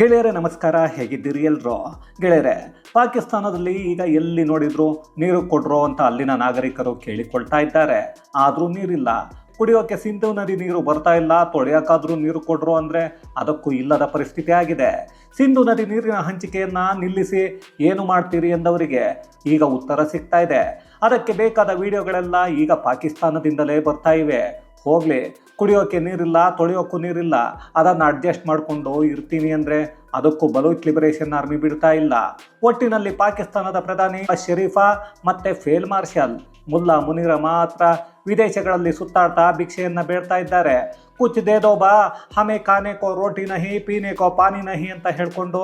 ಗೆಳೆಯರೆ, ನಮಸ್ಕಾರ. ಹೇಗಿದ್ದೀರಿ ಎಲ್ರೋ? ಗೆಳೆಯರೆ, ಪಾಕಿಸ್ತಾನದಲ್ಲಿ ಈಗ ಎಲ್ಲಿ ನೋಡಿದ್ರು ನೀರು ಕೊಡ್ರೋ ಅಂತ ಅಲ್ಲಿನ ನಾಗರಿಕರು ಕೇಳಿಕೊಳ್ತಾ ಇದ್ದಾರೆ. ಆದರೂ ನೀರಿಲ್ಲ. ಕುಡಿಯೋಕೆ ಸಿಂಧು ನದಿ ನೀರು ಬರ್ತಾ ಇಲ್ಲ. ತೊಳೆಯೋಕ್ಕಾದರೂ ನೀರು ಕೊಡ್ರು ಅಂದರೆ ಅದಕ್ಕೂ ಇಲ್ಲದ ಪರಿಸ್ಥಿತಿ ಆಗಿದೆ. ಸಿಂಧು ನದಿ ನೀರಿನ ಹಂಚಿಕೆಯನ್ನು ನಿಲ್ಲಿಸಿ ಏನು ಮಾಡ್ತೀರಿ ಎಂದವರಿಗೆ ಈಗ ಉತ್ತರ ಸಿಗ್ತಾ ಇದೆ. ಅದಕ್ಕೆ ಬೇಕಾದ ವಿಡಿಯೋಗಳೆಲ್ಲ ಈಗ ಪಾಕಿಸ್ತಾನದಿಂದಲೇ ಬರ್ತಾ ಇವೆ. ಹೋಗ್ಲಿ, ಕುಡಿಯೋಕೆ ನೀರಿಲ್ಲ ತೊಳೆಯೋಕ್ಕೂ ನೀರಿಲ್ಲ, ಅದನ್ನು ಅಡ್ಜಸ್ಟ್ ಮಾಡಿಕೊಂಡು ಇರ್ತೀನಿ ಅಂದರೆ ಅದಕ್ಕೂ ಬಲೂಚ್ ಲಿಬರೇಷನ್ ಆರ್ಮಿ ಬಿಡ್ತಾ ಇಲ್ಲ. ಒಟ್ಟಿನಲ್ಲಿ ಪಾಕಿಸ್ತಾನದ ಪ್ರಧಾನಿ ಶರೀಫಾ ಮತ್ತು ಫೇಲ್ ಮಾರ್ಷಲ್ ಮುಲ್ಲಾ ಮುನೀರ ಮಾತ್ರ ವಿದೇಶಗಳಲ್ಲಿ ಸುತ್ತಾಡ್ತಾ ಭಿಕ್ಷೆಯನ್ನು ಬೇಡ್ತಾ ಇದ್ದಾರೆ. ಕುಚ್ ದೇದೋ ಬಾ, ಹಮೆ ಖಾನೆ ಕೋ ರೋಟಿ ನಹಿ, ಪೀನೆ ಕೋ ಪಾನಿ ನಹಿ ಅಂತ ಹೇಳ್ಕೊಂಡು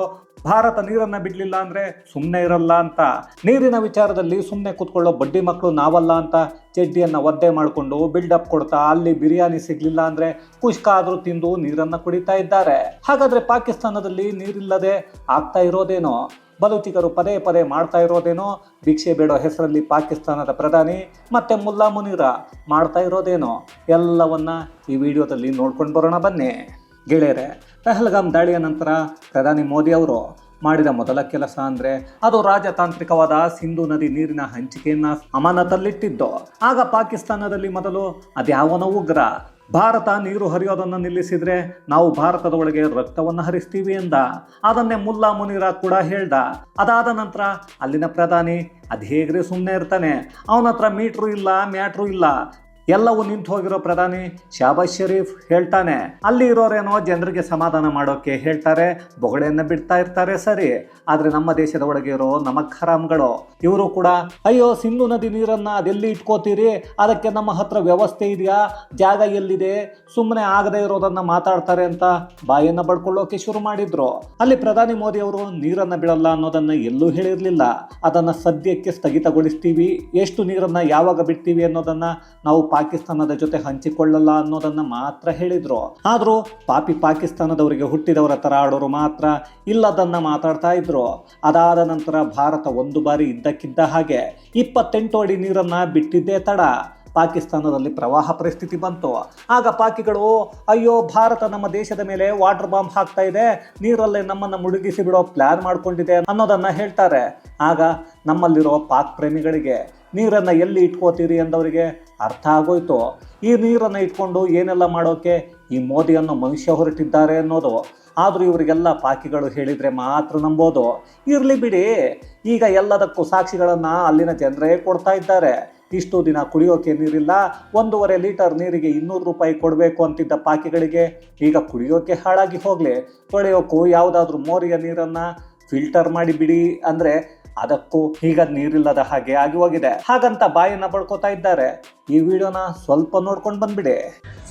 ಭಾರತ ನೀರನ್ನು ಬಿಡಲಿಲ್ಲ ಅಂದರೆ ಸುಮ್ಮನೆ ಇರಲ್ಲ ಅಂತ. ನೀರಿನ ವಿಚಾರದಲ್ಲಿ ಸುಮ್ಮನೆ ಕೂತ್ಕೊಳ್ಳೋ ಬಡ್ಡಿ ಮಕ್ಕಳು ನಾವಲ್ಲ ಅಂತ ಚಡ್ಡಿಯನ್ನ ಒದ್ದೆ ಮಾಡಿಕೊಂಡು ಬಿಲ್ಡಪ್ ಕೊಡ್ತಾ ಅಲ್ಲಿ ಬಿರಿಯಾನಿ ಸಿಗ್ಲಿಲ್ಲ ಅಂದರೆ ಕುಷ್ಕ ಆದರೂ ತಿಂದು ನೀರನ್ನು ಕುಡಿತಾ ಇದ್ದಾರೆ. ಹಾಗಾದರೆ ಪಾಕಿಸ್ತಾನದಲ್ಲಿ ನೀರಿಲ್ಲದೆ ಆಗ್ತಾ ಇರೋದೇನೋ? ಬಲೂಚಿಗರು ಪದೇ ಪದೇ ಮಾಡ್ತಾ ಇರೋದೇನೋ? ಭಿಕ್ಷೆ ಬೇಡೋ ಹೆಸರಲ್ಲಿ ಪಾಕಿಸ್ತಾನದ ಪ್ರಧಾನಿ ಮತ್ತೆ ಮುಲ್ಲಾ ಮುನೀರ ಮಾಡ್ತಾ ಇರೋದೇನೋ? ಎಲ್ಲವನ್ನ ಈ ವಿಡಿಯೋದಲ್ಲಿ ನೋಡ್ಕೊಂಡು ಬರೋಣ ಬನ್ನಿ. ಗೆಳೆಯರೆ, ಪೆಹಲ್ಗಾಮ್ ದಾಳಿಯ ನಂತರ ಪ್ರಧಾನಿ ಮೋದಿ ಅವರು ಮಾಡಿದ ಮೊದಲ ಕೆಲಸ ಅಂದ್ರೆ ಅದು ರಾಜತಾಂತ್ರಿಕವಾದ ಸಿಂಧು ನದಿ ನೀರಿನ ಹಂಚಿಕೆಯನ್ನ ಅಮಾನತಲ್ಲಿಟ್ಟಿದ್ದು. ಆಗ ಪಾಕಿಸ್ತಾನದಲ್ಲಿ ಮೊದಲು ಅದ್ಯಾವನ ಉಗ್ರ. ಭಾರತ ನೀರು ಹರಿಯೋದನ್ನು ನಿಲ್ಲಿಸಿದ್ರೆ ನಾವು ಭಾರತದ ಒಳಗೆ ರಕ್ತವನ್ನು ಹರಿಸ್ತೀವಿ ಎಂದ. ಅದನ್ನೇ ಮುಲ್ಲಾ ಮುನೀರ ಕೂಡ ಹೇಳ್ದ. ಅದಾದ ನಂತರ ಅಲ್ಲಿನ ಪ್ರಧಾನಿ ಅದು ಹೇಗ್ರಿ ಸುಮ್ಮನೆ ಇರ್ತಾನೆ. ಅವನ ಹತ್ರ ಮೀಟ್ರು ಇಲ್ಲ, ಮ್ಯಾಟ್ರು ಇಲ್ಲ. ಎಲ್ಲವೂ ನಿಂತು ಹೋಗಿರೋ ಪ್ರಧಾನಿ ಶಾಬಾಜ್ ಶರೀಫ್ ಹೇಳ್ತಾನೆ, ಅಲ್ಲಿ ಇರೋರೇನೋ ಜನರಿಗೆ ಸಮಾಧಾನ ಮಾಡೋಕೆ ಹೇಳ್ತಾರೆ ಬೊಗಳೆಯನ್ನು ಬಿಡ್ತಾ ಇರ್ತಾರೆ ಸರಿ, ಆದ್ರೆ ನಮ್ಮ ದೇಶದ ಒಳಗೆ ಇರೋ ನಮಕ್ ಹರಾಮ್ಗಳು ಇವರು ಕೂಡ, ಅಯ್ಯೋ ಸಿಂಧು ನದಿ ನೀರನ್ನ ಅದೆಲ್ಲಿ ಇಟ್ಕೋತೀರಿ? ಅದಕ್ಕೆ ನಮ್ಮ ಹತ್ರ ವ್ಯವಸ್ಥೆ ಇದೆಯಾ? ಜಾಗ ಎಲ್ಲಿದೆ? ಸುಮ್ಮನೆ ಆಗದೆ ಇರೋದನ್ನ ಮಾತಾಡ್ತಾರೆ ಅಂತ ಬಾಯನ್ನ ಬಡ್ಕೊಳ್ಳೋಕೆ ಶುರು ಮಾಡಿದ್ರು. ಅಲ್ಲಿ ಪ್ರಧಾನಿ ಮೋದಿ ಅವರು ನೀರನ್ನ ಬಿಡಲ್ಲ ಅನ್ನೋದನ್ನ ಎಲ್ಲೂ ಹೇಳಿರಲಿಲ್ಲ. ಅದನ್ನ ಸದ್ಯಕ್ಕೆ ಸ್ಥಗಿತಗೊಳಿಸ್ತೀವಿ. ಎಷ್ಟು ನೀರನ್ನ ಯಾವಾಗ ಬಿಡ್ತೀವಿ ಅನ್ನೋದನ್ನ ನಾವು ಪಾಕಿಸ್ತಾನದ ಜೊತೆ ಹಂಚಿಕೊಳ್ಳಲ್ಲ ಅನ್ನೋದನ್ನ ಮಾತ್ರ ಹೇಳಿದ್ರು. ಆದರೂ ಪಾಪಿ ಪಾಕಿಸ್ತಾನದವರಿಗೆ ಹುಟ್ಟಿದವರ ತರ ಆಡೋರು ಮಾತ್ರ ಇಲ್ಲದನ್ನ ಮಾತಾಡ್ತಾ ಇದ್ರು. ಅದಾದ ನಂತರ ಭಾರತ ಒಂದು ಬಾರಿ ಇದ್ದಕ್ಕಿದ್ದ ಹಾಗೆ ಇಪ್ಪತ್ತೆಂಟು ಅಡಿ ನೀರನ್ನ ಬಿಟ್ಟಿದ್ದೇ ತಡ. ಪಾಕಿಸ್ತಾನದಲ್ಲಿ ಪ್ರವಾಹ ಪರಿಸ್ಥಿತಿ ಬಂತು. ಆಗ ಪಾಕಿಗಳು, ಅಯ್ಯೋ, ಭಾರತ ನಮ್ಮ ದೇಶದ ಮೇಲೆ ವಾಟರ್ ಬಾಂಬ್ ಹಾಕ್ತಾ ಇದೆ, ನೀರಲ್ಲೇ ನಮ್ಮನ್ನು ಮುಳುಗಿಸಿ ಬಿಡೋ ಪ್ಲಾನ್ ಮಾಡ್ಕೊಂಡಿದೆ ಅನ್ನೋದನ್ನ ಹೇಳ್ತಾರೆ. ಆಗ ನಮ್ಮಲ್ಲಿರೋ ಪಾಕ್ ಪ್ರೇಮಿಗಳಿಗೆ ನೀರನ್ನು ಎಲ್ಲಿ ಇಟ್ಕೋತೀರಿ ಅಂದವರಿಗೆ ಅರ್ಥ ಆಗೋಯ್ತು. ಈ ನೀರನ್ನು ಇಟ್ಕೊಂಡು ಏನೆಲ್ಲ ಮಾಡೋಕೆ ಈ ಮೋದಿಯನ್ನು ಮನುಷ್ಯ ಹೊರಟಿದ್ದಾರೆ ಅನ್ನೋದು. ಆದರೂ ಇವರಿಗೆಲ್ಲ ಪಾಕಿಗಳು ಹೇಳಿದರೆ ಮಾತ್ರ ನಂಬೋದು. ಇರಲಿ ಬಿಡಿ, ಈಗ ಎಲ್ಲದಕ್ಕೂ ಸಾಕ್ಷಿಗಳನ್ನು ಅಲ್ಲಿನ ಜನರೇ ಕೊಡ್ತಾ ಇದ್ದಾರೆ. ಇಷ್ಟು ದಿನ ಕುಡಿಯೋಕೆ ನೀರಿಲ್ಲ, ಒಂದೂವರೆ ಲೀಟರ್ ನೀರಿಗೆ ಇನ್ನೂರು ರೂಪಾಯಿ ಕೊಡಬೇಕು ಅಂತಿದ್ದ ಪಾಕಿಗಳಿಗೆ ಈಗ ಕುಡಿಯೋಕೆ ಹಾಳಾಗಿ ಹೋಗಲಿ. ತೊಳೆಯೋಕ್ಕೂ ಯಾವುದಾದ್ರೂ ಮೋರಿಯ ನೀರನ್ನು ಫಿಲ್ಟರ್ ಮಾಡಿ ಬಿಡಿ ಅಂದರೆ ಅದಕ್ಕೂ ಈಗ ನೀರಿಲ್ಲದ ಹಾಗೆ ಆಗಿ ಹೋಗಿದೆ ಹಾಗಂತ ಬಾಯನ್ನ ಬಡ್ಕೋತಾ ಇದ್ದಾರೆ ಈ ವಿಡಿಯೋನ ಸ್ವಲ್ಪ ನೋಡ್ಕೊಂಡು ಬಂದ್ಬಿಡಿ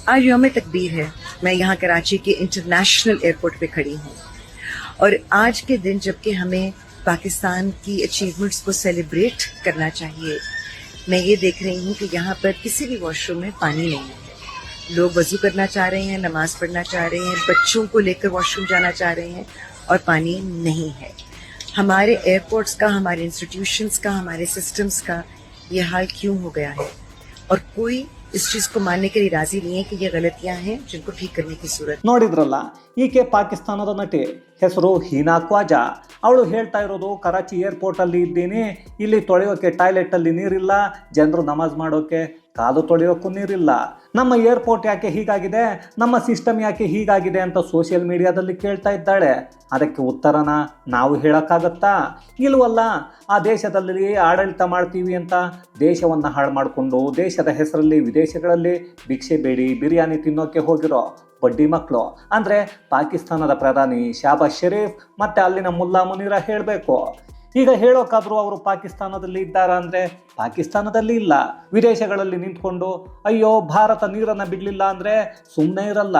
आज यौम तकदीर है मैं यहाँ कराची के इंटरनेशनल एयरपोर्ट पे खड़ी हूँ और आज के दिन जबकि हमें पाकिस्तान की अचीवमेंट्स को सेलिब्रेट करना चाहिए मैं ये देख रही हूँ कि यहाँ पर किसी भी वॉशरूम में पानी नहीं है लोग वजू करना चाह रहे हैं नमाज पढ़ना चाह रहे हैं बच्चों को लेकर वॉशरूम जाना चाह रहे हैं और पानी नहीं है हमारे एयरपोर्ट्स का हमारे इंस्टीट्यूशंस का हमारे सिस्टम्स का ये हाल क्यों हो गया है और कोई इस चीज को मानने के लिए राजी नहीं है कि ये गलतियां हैं जिनको ठीक करने की जरूरत ನೋಡಿದ್ರಲ್ಲ ಈಕೆ ಪಾಕಿಸ್ತಾನದ ನಟಿ ಹೆಸರು ಹೀನಾ ಕ್ವಾಜಾ ಅವಳು ಹೇಳ್ತಾ ಇರೋದು ಕರಾಚಿ ಏರ್ಪೋರ್ಟ್ ಅಲ್ಲಿ ಇದ್ದೀನಿ ಇಲ್ಲಿ ತೊಳೆಯೋಕೆ ಟಾಯ್ಲೆಟ್ ಅಲ್ಲಿ ನೀರಿಲ್ಲ ಜನರು ನಮಾಜ್ ಮಾಡೋಕೆ ಕಾಲು ತೊಳೆಯೋಕ್ಕೂ ನೀರಿಲ್ಲ. ನಮ್ಮ ಏರ್ಪೋರ್ಟ್ ಯಾಕೆ ಹೀಗಾಗಿದೆ? ನಮ್ಮ ಸಿಸ್ಟಮ್ ಯಾಕೆ ಹೀಗಾಗಿದೆ ಅಂತ ಸೋಷಿಯಲ್ ಮೀಡಿಯಾದಲ್ಲಿ ಕೇಳ್ತಾ ಇದ್ದಾಳೆ. ಅದಕ್ಕೆ ಉತ್ತರನ ನಾವು ಹೇಳೋಕ್ಕಾಗತ್ತಾ? ಇಲ್ವಲ್ಲ, ಆ ದೇಶದಲ್ಲಿ ಆಡಳಿತ ಮಾಡ್ತೀವಿ ಅಂತ ದೇಶವನ್ನು ಹಾಳು ಮಾಡಿಕೊಂಡು ದೇಶದ ಹೆಸರಲ್ಲಿ ವಿದೇಶಗಳಲ್ಲಿ ಭಿಕ್ಷೆ ಬೇಡಿ, ಬಿರಿಯಾನಿ ತಿನ್ನೋಕೆ ಹೋಗಿರೋ ಬಡ್ಡಿ ಮಕ್ಕಳು ಅಂದರೆ ಪಾಕಿಸ್ತಾನದ ಪ್ರಧಾನಿ ಶಾಬಾಜ್ ಶರೀಫ್ ಮತ್ತು ಅಲ್ಲಿನ ಮುಲ್ಲಾ ಮುನೀರ ಹೇಳಬೇಕು. ಈಗ ಹೇಳೋಕ್ಕಾದ್ರೂ ಅವರು ಪಾಕಿಸ್ತಾನದಲ್ಲಿ ಇದ್ದಾರಾ ಅಂದರೆ ಪಾಕಿಸ್ತಾನದಲ್ಲಿ ಇಲ್ಲ. ವಿದೇಶಗಳಲ್ಲಿ ನಿಂತ್ಕೊಂಡು, ಅಯ್ಯೋ, ಭಾರತ ನೀರನ್ನು ಬಿಡಲಿಲ್ಲ ಅಂದರೆ ಸುಮ್ಮನೆ ಇರಲ್ಲ.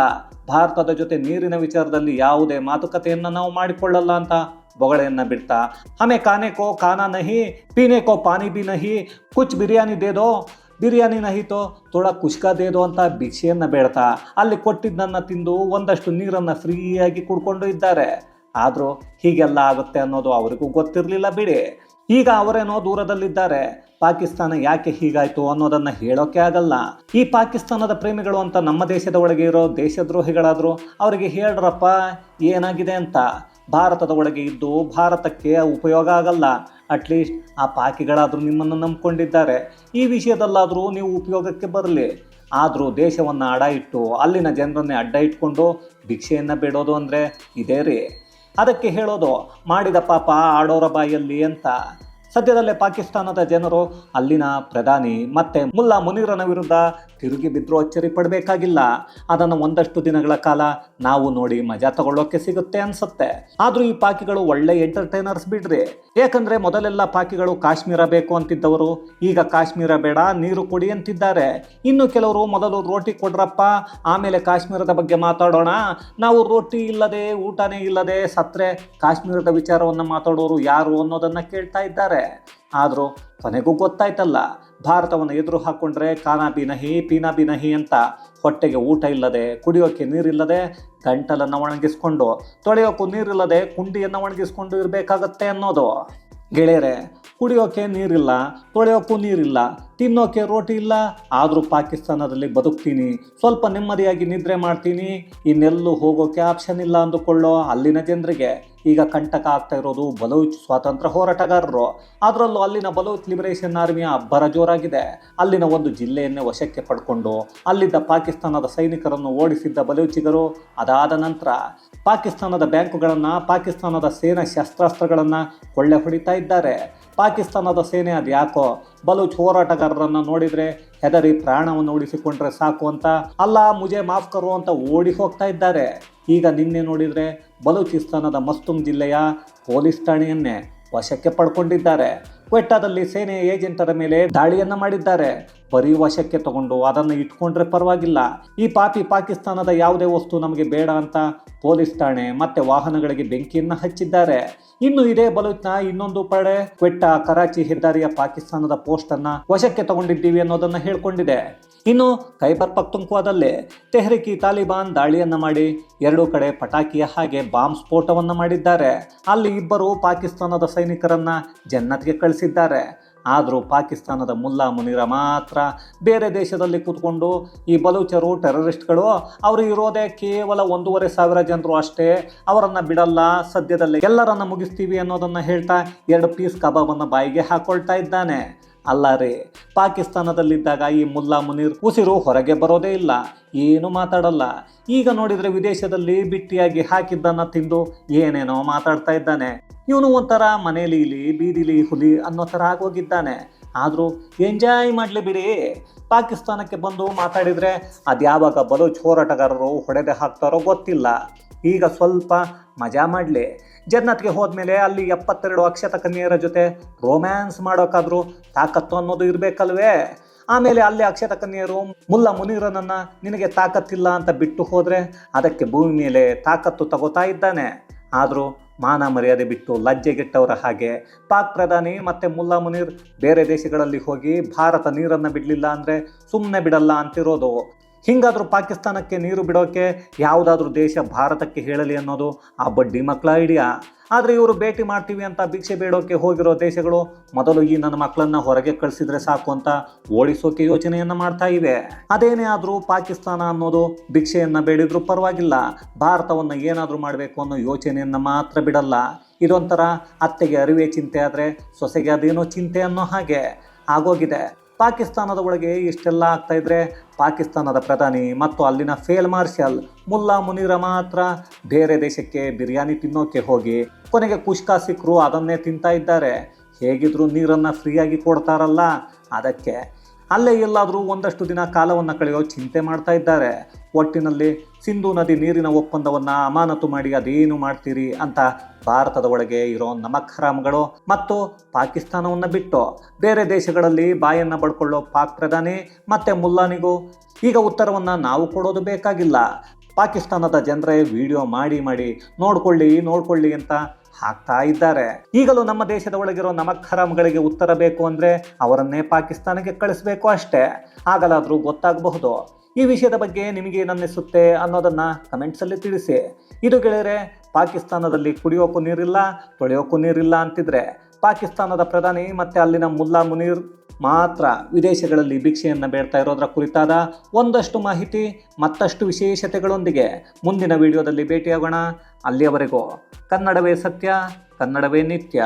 ಭಾರತದ ಜೊತೆ ನೀರಿನ ವಿಚಾರದಲ್ಲಿ ಯಾವುದೇ ಮಾತುಕತೆಯನ್ನು ನಾವು ಮಾಡಿಕೊಳ್ಳಲ್ಲ ಅಂತ ಬೊಗಳೆಯನ್ನು ಬಿಡ್ತಾ. ಹಮೆ ಕಾನೆ ಕೋ ಖಾನಾ ನಹಿ, ಪೀನೆ ಕೋ ಪಾನಿ ಬಿ ನಹಿ, ಕುಚ್ ಬಿರಿಯಾನಿ ದೇದೋ ಬಿರಿಯಾನಿ ನಹಿತೋ ತೋಡ ಕುಷ್ಕ ದೇದೋ ಅಂತ ಭಿಕ್ಷೆಯನ್ನು ಬೇಡ್ತಾ. ಅಲ್ಲಿ ಕೊಟ್ಟಿದ್ದನ್ನು ತಿಂದು ಒಂದಷ್ಟು ನೀರನ್ನು ಫ್ರೀಯಾಗಿ ಕುಡ್ಕೊಂಡು ಇದ್ದಾರೆ. ಆದರೂ ಹೀಗೆಲ್ಲ ಆಗುತ್ತೆ ಅನ್ನೋದು ಅವರಿಗೂ ಗೊತ್ತಿರಲಿಲ್ಲ ಬಿಡಿ. ಈಗ ಅವರೇನೋ ದೂರದಲ್ಲಿದ್ದಾರೆ. ಪಾಕಿಸ್ತಾನ ಯಾಕೆ ಹೀಗಾಯ್ತು ಅನ್ನೋದನ್ನ ಹೇಳೋಕೆ ಆಗಲ್ಲ. ಈ ಪಾಕಿಸ್ತಾನದ ಪ್ರೇಮಿಗಳು ಅಂತ ನಮ್ಮ ದೇಶದ ಒಳಗೆ ಇರೋ ದೇಶದ್ರೋಹಿಗಳಾದರೂ ಅವರಿಗೆ ಹೇಳ್ರಪ್ಪ, ಏನಾಗಿದೆ ಅಂತ. ಭಾರತದ ಒಳಗೆ ಇದ್ದು ಭಾರತಕ್ಕೆ ಉಪಯೋಗ ಆಗಲ್ಲ. ಅಟ್ಲೀಸ್ಟ್ ಆ ಪಾಕಿಗಳಾದರೂ ನಿಮ್ಮನ್ನು ನಂಬಿಕೊಂಡಿದ್ದಾರೆ. ಈ ವಿಷಯದಲ್ಲಾದರೂ ನೀವು ಉಪಯೋಗಕ್ಕೆ ಬರಲಿ. ಆದರೂ ದೇಶವನ್ನು ಅಡ ಇಟ್ಟು ಅಲ್ಲಿನ ಜನರನ್ನೇ ಅಡ್ಡ ಇಟ್ಕೊಂಡು ಭಿಕ್ಷೆಯನ್ನು ಬೇಡೋದು ಅಂದರೆ ಇದೇ ರೀ. ಅದಕ್ಕೆ ಹೇಳೋದು ಮಾಡಿದ ಪಾಪ ಆಡೋರ ಬಾಯಲ್ಲಿ ಅಂತ. ಸದ್ಯದಲ್ಲೇ ಪಾಕಿಸ್ತಾನದ ಜನರು, ಅಲ್ಲಿನ ಪ್ರಧಾನಿ ಮತ್ತೆ ಮುಲ್ಲಾ ಮುನೀರನ ವಿರುದ್ಧ ತಿರುಗಿ ಬಿದ್ದರೂ ಅಚ್ಚರಿ ಪಡಬೇಕಾಗಿಲ್ಲ ಅದನ್ನು ಒಂದಷ್ಟು ದಿನಗಳ ಕಾಲ ನಾವು ನೋಡಿ ಮಜಾ ತಗೊಳ್ಳೋಕೆ ಸಿಗುತ್ತೆ ಅನ್ಸುತ್ತೆ. ಆದರೂ ಈ ಪಾಕಿಗಳು ಒಳ್ಳೆ ಎಂಟರ್ಟೈನರ್ಸ್ ಬಿಡ್ರಿ. ಯಾಕಂದ್ರೆ ಮೊದಲೆಲ್ಲ ಪಾಕಿಗಳು ಕಾಶ್ಮೀರ ಬೇಕು ಅಂತಿದ್ದವರು. ಈಗ ಕಾಶ್ಮೀರ ಬೇಡ, ನೀರು ಕೊಡಿ ಅಂತಿದ್ದಾರೆ. ಇನ್ನು ಕೆಲವರು ಮೊದಲು ರೋಟಿ ಕೊಡ್ರಪ್ಪ, ಆಮೇಲೆ ಕಾಶ್ಮೀರದ ಬಗ್ಗೆ ಮಾತಾಡೋಣ. ನಾವು ರೋಟಿ ಇಲ್ಲದೆ, ಊಟನೇ ಇಲ್ಲದೆ ಸತ್ರೆ ಕಾಶ್ಮೀರದ ವಿಚಾರವನ್ನು ಮಾತಾಡೋರು ಯಾರು ಅನ್ನೋದನ್ನ ಕೇಳ್ತಾ ಇದ್ದಾರೆ. ಆದರೂ ಕೊನೆಗೂ ಗೊತ್ತಾಯ್ತಲ್ಲ, ಭಾರತವನ್ನು ಎದುರು ಹಾಕ್ಕೊಂಡ್ರೆ ಕಾನಾ ಬಿನಹಿ ಪೀನಾ ಬಿನಹಿ ಅಂತ ಹೊಟ್ಟೆಗೆ ಊಟ ಇಲ್ಲದೆ ಕುಡಿಯೋಕ್ಕೆ ನೀರಿಲ್ಲದೆ ಗಂಟಲನ್ನು ಒಣಗಿಸ್ಕೊಂಡು ತೊಳೆಯೋಕ್ಕೂ ನೀರಿಲ್ಲದೆ ಕುಂಡಿಯನ್ನು ಒಣಗಿಸ್ಕೊಂಡು ಇರಬೇಕಾಗತ್ತೆ ಅನ್ನೋದು. ಗೆಳೆಯರೆ, ಕುಡಿಯೋಕೆ ನೀರಿಲ್ಲ ತೊಳೆಯೋಕ್ಕೂ ನೀರಿಲ್ಲ ತಿನ್ನೋಕೆ ರೋಟಿ ಇಲ್ಲ, ಆದರೂ ಪಾಕಿಸ್ತಾನದಲ್ಲಿ ಬದುಕ್ತೀನಿ. ಸ್ವಲ್ಪ ನೆಮ್ಮದಿಯಾಗಿ ನಿದ್ರೆ ಮಾಡ್ತೀನಿ. ಇನ್ನೆಲ್ಲೂ ಹೋಗೋಕೆ ಆಪ್ಷನ್ ಇಲ್ಲ ಅಂದುಕೊಳ್ಳೋ ಅಲ್ಲಿನ ಜನರಿಗೆ. ಈಗ ಕಂಟಕ ಆಗ್ತಾ ಇರೋದು ಬಲೂಚ್ ಸ್ವಾತಂತ್ರ್ಯ ಹೋರಾಟಗಾರರು. ಅದರಲ್ಲೂ ಅಲ್ಲಿನ ಬಲೂಚ್ ಲಿಬರೇಷನ್ ಆರ್ಮಿಯ ಅಬ್ಬರ ಜೋರಾಗಿದೆ. ಅಲ್ಲಿನ ಒಂದು ಜಿಲ್ಲೆಯನ್ನೇ ವಶಕ್ಕೆ ಪಡ್ಕೊಂಡು, ಅಲ್ಲಿದ್ದ ಪಾಕಿಸ್ತಾನದ ಸೈನಿಕರನ್ನು ಓಡಿಸಿದ್ದ ಬಲೂಚಿಗರು, ಅದಾದ ನಂತರ ಪಾಕಿಸ್ತಾನದ ಬ್ಯಾಂಕುಗಳನ್ನು, ಪಾಕಿಸ್ತಾನದ ಸೇನಾ ಶಸ್ತ್ರಾಸ್ತ್ರಗಳನ್ನು ಕೊಳ್ಳೆ ಹೊಡಿತಾ ಇದ್ದಾರೆ. ಪಾಕಿಸ್ತಾನದ ಸೇನೆ ಅದ್ಯಾಕೋ ಬಲೂಚ್ ಹೋರಾಟಗಾರರನ್ನು ನೋಡಿದರೆ ಹೆದರಿ ಪ್ರಾಣವನ್ನು ಉಳಿಸಿಕೊಂಡ್ರೆ ಸಾಕು ಅಂತ ಅಲ್ಲ ಮುಜೆ ಮಾಫ್ ಕರು ಅಂತ ಓಡಿ ಹೋಗ್ತಾ ಇದ್ದಾರೆ. ಈಗ ನಿನ್ನೆ ನೋಡಿದರೆ ಬಲೂಚಿಸ್ತಾನದ ಮಸ್ತುಮ್ ಜಿಲ್ಲೆಯ ಪೊಲೀಸ್ ಠಾಣೆಯನ್ನೇ ವಶಕ್ಕೆ ಪಡ್ಕೊಂಡಿದ್ದಾರೆ. ಕ್ವೆಟ್ಟಾದಲ್ಲಿ ಸೇನೆ ಏಜೆಂಟರ ಮೇಲೆ ದಾಳಿಯನ್ನ ಮಾಡಿದ್ದಾರೆ. ಬರೀ ವಶಕ್ಕೆ ತಗೊಂಡು ಅದನ್ನು ಇಟ್ಕೊಂಡ್ರೆ ಪರವಾಗಿಲ್ಲ. ಈ ಪಾಪಿ ಪಾಕಿಸ್ತಾನದ ಯಾವುದೇ ವಸ್ತು ನಮಗೆ ಬೇಡ ಅಂತ ಪೊಲೀಸ್ ಠಾಣೆ ಮತ್ತೆ ವಾಹನಗಳಿಗೆ ಬೆಂಕಿಯನ್ನು ಹಚ್ಚಿದ್ದಾರೆ. ಇನ್ನು ಇದೇ ಬಲೂಚ್ನ ಇನ್ನೊಂದು ಪಡೆ ಕ್ವೆಟ್ಟ ಕರಾಚಿ ಹೆದ್ದಾರಿಯ ಪಾಕಿಸ್ತಾನದ ಪೋಸ್ಟ್ ಅನ್ನ ವಶಕ್ಕೆ ತಗೊಂಡಿದ್ದೀವಿ ಅನ್ನೋದನ್ನ ಹೇಳ್ಕೊಂಡಿದೆ. ಇನ್ನು ಖೈಬರ್ ಪಕ್ತುಂಕ್ವಾದಲ್ಲೇ ತೆಹರಿಕಿ ತಾಲಿಬಾನ್ ದಾಳಿಯನ್ನ ಮಾಡಿ ಎರಡೂ ಕಡೆ ಪಟಾಕಿಯ ಹಾಗೆ ಬಾಂಬ್ ಸ್ಫೋಟವನ್ನು ಮಾಡಿದ್ದಾರೆ. ಅಲ್ಲಿ ಇಬ್ಬರು ಪಾಕಿಸ್ತಾನದ ಸೈನಿಕರನ್ನ ಜನ್ನತ್ಗೆ ಕಳಿಸಿದ್ದಾರೆ. ಆದರೂ ಪಾಕಿಸ್ತಾನದ ಮುಲ್ಲಾ ಮುನಿರ ಮಾತ್ರ ಬೇರೆ ದೇಶದಲ್ಲಿ ಕೂತ್ಕೊಂಡು ಈ ಬಲೂಚರು ಟೆರರಿಸ್ಟ್ಗಳು ಅವರು ಇರೋದೇ ಕೇವಲ ಒಂದೂವರೆ ಸಾವಿರ ಜನರು ಅಷ್ಟೇ. ಅವರನ್ನು ಬಿಡಲ್ಲ, ಸದ್ಯದಲ್ಲೇ ಎಲ್ಲರನ್ನ ಮುಗಿಸ್ತೀವಿ ಅನ್ನೋದನ್ನು ಹೇಳ್ತಾ ಎರಡು ಪೀಸ್ ಕಬಾಬನ್ನು ಬಾಯಿಗೆ ಹಾಕೊಳ್ತಾ ಇದ್ದಾನೆ. ಅಲ್ಲ ಪಾಕಿಸ್ತಾನದಲ್ಲಿದ್ದಾಗ ಈ ಮುಲ್ಲಾ ಮುನೀರ್ ಉಸಿರು ಹೊರಗೆ ಬರೋದೇ ಇಲ್ಲ. ಏನು ಮಾತಾಡಲ್ಲ. ಈಗ ನೋಡಿದರೆ ವಿದೇಶದಲ್ಲಿ ಬಿಟ್ಟಿಯಾಗಿ ಹಾಕಿದ್ದನ್ನ ತಿಂದು ಏನೇನೋ ಮಾತಾಡ್ತಾ ಇದ್ದಾನೆ. ಇವನು ಒಂಥರ ಮನೇಲಿ ಇಲಿ ಬೀದಿಲಿ ಹುಲಿ ಅನ್ನೋ ಥರ ಆಗೋಗಿದ್ದಾನೆ. ಆದರೂ ಎಂಜಾಯ್ ಮಾಡಲಿ ಬಿಡಿ. ಪಾಕಿಸ್ತಾನಕ್ಕೆ ಬಂದು ಮಾತಾಡಿದರೆ ಅದ್ಯಾವಾಗ ಬಲೂಚ್ ಹೋರಾಟಗಾರರು ಹೊಡೆದೇ ಹಾಕ್ತಾರೋ ಗೊತ್ತಿಲ್ಲ. ಈಗ ಸ್ವಲ್ಪ ಮಜಾ ಮಾಡಲಿ. ಜನ್ನತ್ಗೆ ಹೋದ್ಮೇಲೆ ಅಲ್ಲಿ ಎಪ್ಪತ್ತೆರಡು ಅಕ್ಷತ ಕನ್ಯೆಯರ ಜೊತೆ ರೋಮ್ಯಾನ್ಸ್ ಮಾಡೋಕ್ಕಾದ್ರೂ ತಾಕತ್ತು ಅನ್ನೋದು ಇರಬೇಕಲ್ವೇ? ಆಮೇಲೆ ಅಲ್ಲಿ ಅಕ್ಷತ ಕನ್ಯರು ಮುಲ್ಲ ಮುನಿರನನ್ನು ನಿನಗೆ ತಾಕತ್ತಿಲ್ಲ ಅಂತ ಬಿಟ್ಟು ಹೋದರೆ ಅದಕ್ಕೆ ಭೂಮಿ ಮೇಲೆ ತಾಕತ್ತು ತಗೋತಾ ಇದ್ದಾನೆ. ಆದರೂ ಮಾನ ಮರ್ಯಾದೆ ಬಿಟ್ಟು ಲಜ್ಜೆಗೆಟ್ಟವರ ಹಾಗೆ ಪಾಕ್ ಪ್ರಧಾನಿ ಮತ್ತು ಮುಲ್ಲಾ ಮುನೀರ್ ಬೇರೆ ದೇಶಗಳಲ್ಲಿ ಹೋಗಿ ಭಾರತ ನೀರನ್ನು ಬಿಡಲಿಲ್ಲ ಅಂದರೆ ಸುಮ್ಮನೆ ಬಿಡಲ್ಲ ಅಂತಿರೋದು. ಹಿಂಗಾದರೂ ಪಾಕಿಸ್ತಾನಕ್ಕೆ ನೀರು ಬಿಡೋಕ್ಕೆ ಯಾವುದಾದ್ರೂ ದೇಶ ಭಾರತಕ್ಕೆ ಹೇಳಲಿ ಅನ್ನೋದು ಆ ಬಡ್ಡಿ ಮಕ್ಕಳ ಐಡಿಯಾ. ಆದರೆ ಇವರು ಭೇಟಿ ಮಾಡ್ತೀವಿ ಅಂತ ಭಿಕ್ಷೆ ಬೇಡೋಕ್ಕೆ ಹೋಗಿರೋ ದೇಶಗಳು ಮೊದಲು ಈ ನನ್ನ ಮಕ್ಕಳನ್ನ ಹೊರಗೆ ಕಳಿಸಿದ್ರೆ ಸಾಕು ಅಂತ ಓಡಿಸೋಕೆ ಯೋಚನೆಯನ್ನು ಮಾಡ್ತಾ ಇವೆ. ಅದೇನೇ ಆದರೂ ಪಾಕಿಸ್ತಾನ ಅನ್ನೋದು ಭಿಕ್ಷೆಯನ್ನು ಬೇಡಿದ್ರೂ ಪರವಾಗಿಲ್ಲ. ಭಾರತವನ್ನು ಏನಾದರೂ ಮಾಡಬೇಕು ಅನ್ನೋ ಯೋಚನೆಯನ್ನು ಮಾತ್ರ ಬಿಡಲ್ಲ. ಇದೊಂಥರ ಅತ್ತೆಗೆ ಅರಿವೆ ಚಿಂತೆ ಆದರೆ ಸೊಸೆಗೆ ಅದೇನೋ ಚಿಂತೆ ಅನ್ನೋ ಹಾಗೆ ಆಗೋಗಿದೆ. ಪಾಕಿಸ್ತಾನದ ಒಳಗೆ ಇಷ್ಟೆಲ್ಲ ಆಗ್ತಾ ಇದ್ರೆ ಪಾಕಿಸ್ತಾನದ ಪ್ರಧಾನಿ ಮತ್ತು ಅಲ್ಲಿನ ಫೇಲ್ ಮಾರ್ಷಲ್ ಮುಲ್ಲಾ ಮುನೀರ ಮಾತ್ರ ಬೇರೆ ದೇಶಕ್ಕೆ ಬಿರಿಯಾನಿ ತಿನ್ನೋಕೆ ಹೋಗಿ ಕೊನೆಗೆ ಕುಷ್ಕಾ ಸಿಕ್ಕರು ಅದನ್ನೇ ತಿಂತಾ ಇದ್ದಾರೆ. ಹೇಗಿದ್ರು ನೀರನ್ನು ಫ್ರೀಯಾಗಿ ಕೊಡ್ತಾರಲ್ಲ. ಅದಕ್ಕೆ ಅಲ್ಲೇ ಎಲ್ಲಾದರೂ ಒಂದಷ್ಟು ದಿನ ಕಾಲವನ್ನು ಕಳೆಯೋ ಚಿಂತೆ ಮಾಡ್ತಾ ಇದ್ದಾರೆ. ಒಟ್ಟಿನಲ್ಲಿ ಸಿಂಧೂ ನದಿ ನೀರಿನ ಒಪ್ಪಂದವನ್ನು ಅಮಾನತು ಮಾಡಿ ಅದೇನು ಮಾಡ್ತೀರಿ ಅಂತ ಭಾರತದ ಒಳಗೆ ಇರೋ ನಮಕ್ ಮತ್ತು ಪಾಕಿಸ್ತಾನವನ್ನು ಬಿಟ್ಟು ಬೇರೆ ದೇಶಗಳಲ್ಲಿ ಬಾಯನ್ನು ಬಡ್ಕೊಳ್ಳೋ ಪಾಕ್ ಪ್ರಧಾನಿ ಮತ್ತು ಮುಲ್ಲಾನಿಗೂ ಈಗ ಉತ್ತರವನ್ನು ನಾವು ಕೊಡೋದು ಬೇಕಾಗಿಲ್ಲ. ಪಾಕಿಸ್ತಾನದ ಜನರೇ ವಿಡಿಯೋ ಮಾಡಿ ಮಾಡಿ ನೋಡ್ಕೊಳ್ಳಿ ನೋಡ್ಕೊಳ್ಳಿ ಅಂತ ಹಾಕ್ತಾ ಇದ್ದಾರೆ. ಈಗಲೂ ನಮ್ಮ ದೇಶದ ಒಳಗಿರೋ ನಮಕ್ ಉತ್ತರ ಬೇಕು ಅಂದ್ರೆ ಅವರನ್ನೇ ಪಾಕಿಸ್ತಾನಕ್ಕೆ ಕಳಿಸ್ಬೇಕು ಅಷ್ಟೇ. ಆಗಲಾದರೂ ಗೊತ್ತಾಗಬಹುದು. ಈ ವಿಷಯದ ಬಗ್ಗೆ ನಿಮಗೇನನ್ನಿಸುತ್ತೆ ಅನ್ನೋದನ್ನು ಕಮೆಂಟ್ಸಲ್ಲಿ ತಿಳಿಸಿ. ಇದು ಗೆಳೆಯರೆ ಪಾಕಿಸ್ತಾನದಲ್ಲಿ ಕುಡಿಯೋಕ್ಕೂ ನೀರಿಲ್ಲ ತೊಳೆಯೋಕ್ಕೂ ನೀರಿಲ್ಲ ಅಂತಿದ್ರೆ, ಪಾಕಿಸ್ತಾನದ ಪ್ರಧಾನಿ ಮತ್ತು ಅಲ್ಲಿನ ಮುಲ್ಲಾ ಮುನೀರ್ ಮಾತ್ರ ವಿದೇಶಗಳಲ್ಲಿ ಭಿಕ್ಷೆಯನ್ನು ಬೇಡ್ತಾ ಇರೋದರ ಕುರಿತಾದ ಒಂದಷ್ಟು ಮಾಹಿತಿ, ಮತ್ತಷ್ಟು ವಿಶೇಷತೆಗಳೊಂದಿಗೆ ಮುಂದಿನ ವಿಡಿಯೋದಲ್ಲಿ ಭೇಟಿಯಾಗೋಣ. ಅಲ್ಲಿಯವರೆಗೂ ಕನ್ನಡವೇ ಸತ್ಯ, ಕನ್ನಡವೇ ನಿತ್ಯ.